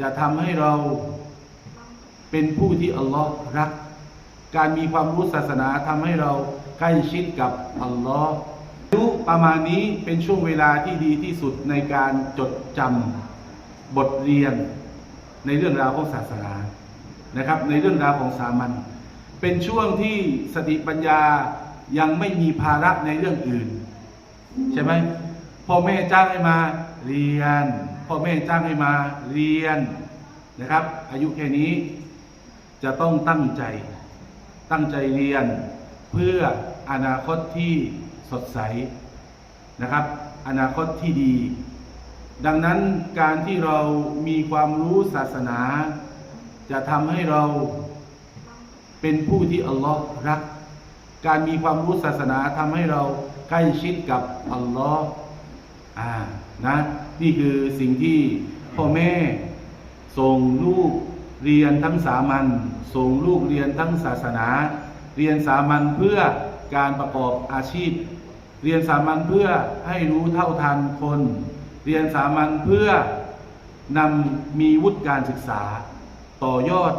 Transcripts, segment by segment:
จะทำให้เราเป็นผู้ที่อัลลอฮ์รัก การมีความรู้ศาสนาทำให้เราใกล้ชิดกับอัลลอฮ์อายุประมาณนี้เป็นช่วงเวลาที่ดีที่สุดในการจดจำบทเรียนในเรื่องราวของศาสนานะครับ ในเรื่องราวของสามัญเป็นช่วงที่สติปัญญายังไม่มีภาระในเรื่องอื่น ใช่ไหมพ่อแม่จ้างให้มา เรียน พ่อแม่จ้างให้มาเรียนนะครับ อายุแค่นี้จะต้องตั้งใจ ตั้งใจเรียน เพื่ออนาคตที่สดใสนะครับ อนาคตที่ดี ดังนั้นการที่เรามีความรู้ศาสนา จะทำให้เราเป็นผู้ที่อัลลอฮ์รัก การมีความรู้ศาสนาทำให้เราใกล้ชิดกับอัลลอฮ์ อ่านะนี่คือสิ่งที่พ่อแม่ส่งลูกเรียนทั้งสามัญส่งลูกเรียนทั้งศาสนา เรียนสามัญเพื่อการประกอบอาชีพ เรียนสามัญเพื่อให้รู้เท่าทันคน เรียนสามัญเพื่อนำมีวุฒิการศึกษา ต่อยอด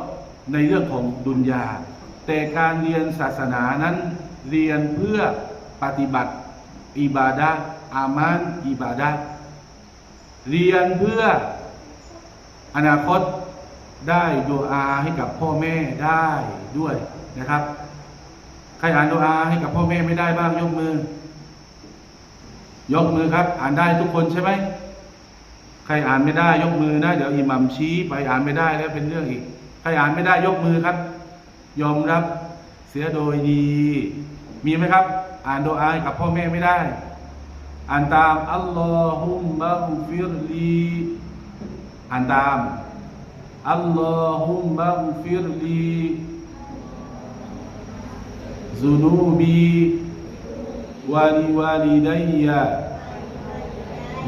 ในเรื่องของดุนยา แต่การเรียนศาสนานั้นเรียนเพื่อปฏิบัติอิบาดะ อามานอิบาดะห์เรียนเพื่ออนาคตได้ดูอาให้กับพ่อแม่ได้ด้วยนะครับ ใครอ่านดูอาให้กับพ่อแม่ไม่ได้บ้างยกมือ ยกมือครับ อ่านได้ทุกคนใช่ไหมใครอ่านไม่ได้ยกมือนะ เดี๋ยวอิหมัมชี้ไปอ่านไม่ได้แล้วเป็นเรื่องอีก ใครอ่านไม่ได้ยกมือครับ ยอมรับ เสียโดยดี มีไหมครับ อ่านโดอาให้กับพ่อแม่ไม่ได้ อ่านตามอัลลอฮุมมะฮุฟิรลีอ่านตามอัลลอฮุมมะฮุฟิรลีซุนูบีวะลิวาลิดัยยะ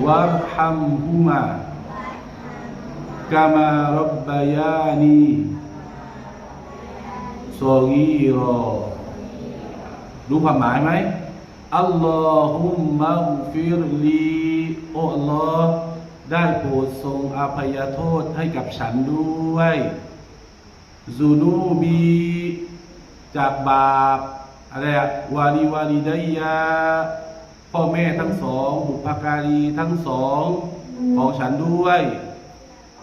วัรฮัมฮุมากามารบบยานีซอกีรอรู้ความหมายไหม อัลลอฮุมมะฮุฟิรลีโอ้อัลลอฮ์ได้โปรดทรงอภัยโทษให้กับฉันด้วยซูนูบีจากบาปอะไรอะวาลีวาลีไดยาพ่อแม่ทั้งสอง บุพการีทั้งสองของฉันด้วย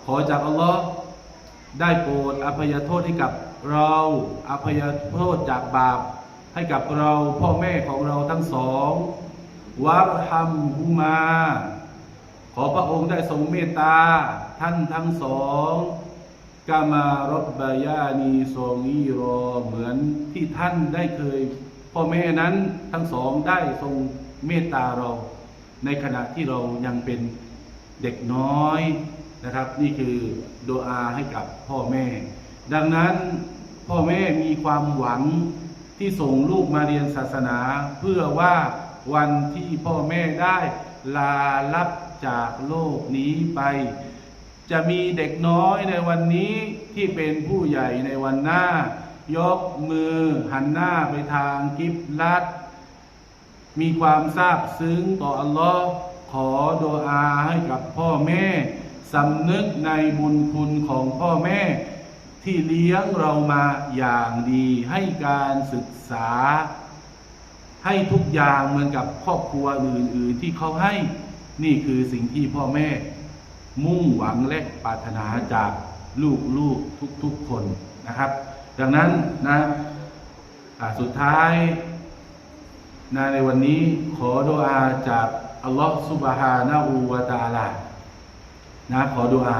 ขอจากอัลลอฮ์ได้โปรดอภัยโทษให้กับเราอภัยโทษจากบาป ให้กับเราพ่อแม่ของเราทั้งสองวัรฮัมฮุมา ขอพระองค์ได้ทรงเมตตาท่านทั้งสองกามารบบายานีโซงีรอเหมือนที่ท่านได้เคย พ่อแม่นั้นทั้งสองได้ทรงเมตตาเรา ในขณะที่เรายังเป็นเด็กน้อยนะครับ นี่คือโดอาให้กับพ่อแม่ ดังนั้นพ่อแม่มีความหวัง ที่ส่งลูกมาเรียนศาสนา เพื่อว่าวันที่พ่อแม่ได้ลาลับจากโลกนี้ไป จะมีเด็กน้อยในวันนี้ที่เป็นผู้ใหญ่ในวันหน้า ยกมือหันหน้าไปทางกิบลัด มีความซาบซึ้งต่ออัลลอฮ์ขอโดอาให้กับพ่อแม่สำนึกในบุญคุณของพ่อแม่ ที่เลี้ยงเรามาอย่างดี ให้การศึกษา ให้ทุกอย่างเหมือนกับครอบครัวอื่น ๆ ที่เขาให้นี่คือสิ่งที่พ่อแม่ มุ่งหวังและปรารถนาจากลูกๆทุกๆคนนะครับ ดังนั้นนะสุดท้ายนะในวันนี้ขอดุอาจากอัลลอฮฺซุบฮานะฮูวะตาลานะขอดุอา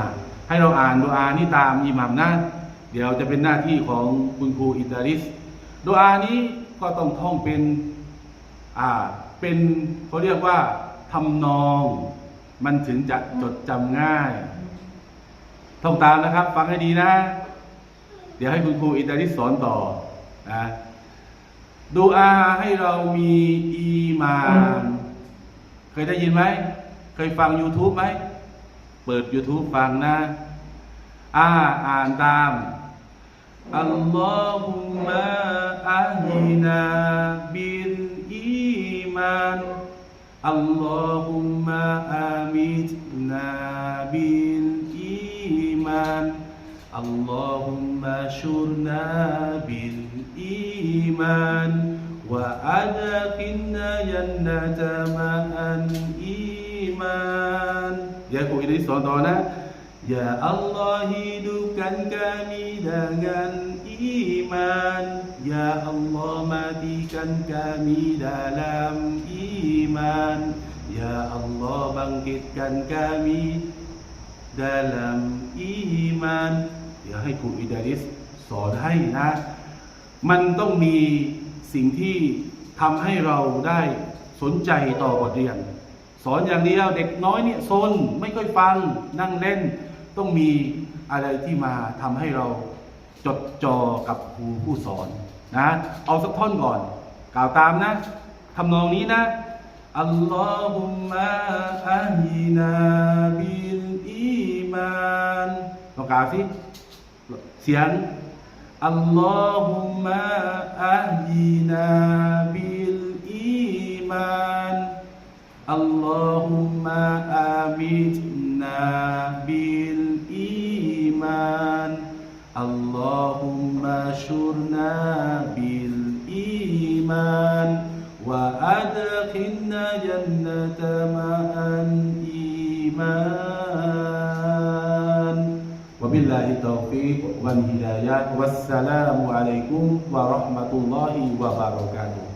ให้เราอ่านดุอานี่ตามอิหมัมนะเดี๋ยวจะเป็นหน้าที่ของคุณครูอิตาริสดุอานี้ก็ต้องท่องเป็นอ่าเป็นเขาเรียกว่าทำนอง มันถึงจะจดจำง่าย ท่องตามนะครับ ฟังให้ดีนะ เดี๋ยวให้คุณครูอิตาลิสสอนต่อนะดูอาให้เรามีอีมานเคยได้ยินไหม เคยฟัง YouTube ไหม เปิด YouTube ฟังนะ อ่า อ่านตาม اللهم أهنا بالإيمان اللهم أمتنا بالإيمان اللهم شرنا بالإيمان وأدخلنا جنة مع الإيمان يا كويس Ya Allah hidupkan kami dengan iman Ya Allah matikan kami dalam iman Ya Allah bangkitkan kami dalam iman อย่าให้ครูอิดาริสสอนให้นะ มันต้องมีสิ่งที่ทำให้เราได้สนใจต่อบทเรียน สอนอย่างเดียวเด็กน้อยเนี่ยซนไม่ค่อยฟังนั่งเล่น ต้องมีอะไรที่มาทำให้เราจดจ่อกับครูผู้สอนนะเอาสักท่อนก่อน กล่าวตามนะทำนองนี้นะอัลลอฮุมะอัฮีนาบิลอีมานลองกล่าวสิเสียงอัลลอฮุมะอัฮีนาบิลอีมานอัลลอฮุมะอามิต اللهم اشرنا بالإيمان وأدخلنا جنة مع الإيمان. وبالله التوفيق والهداية والسلام عليكم ورحمة الله وبركاته.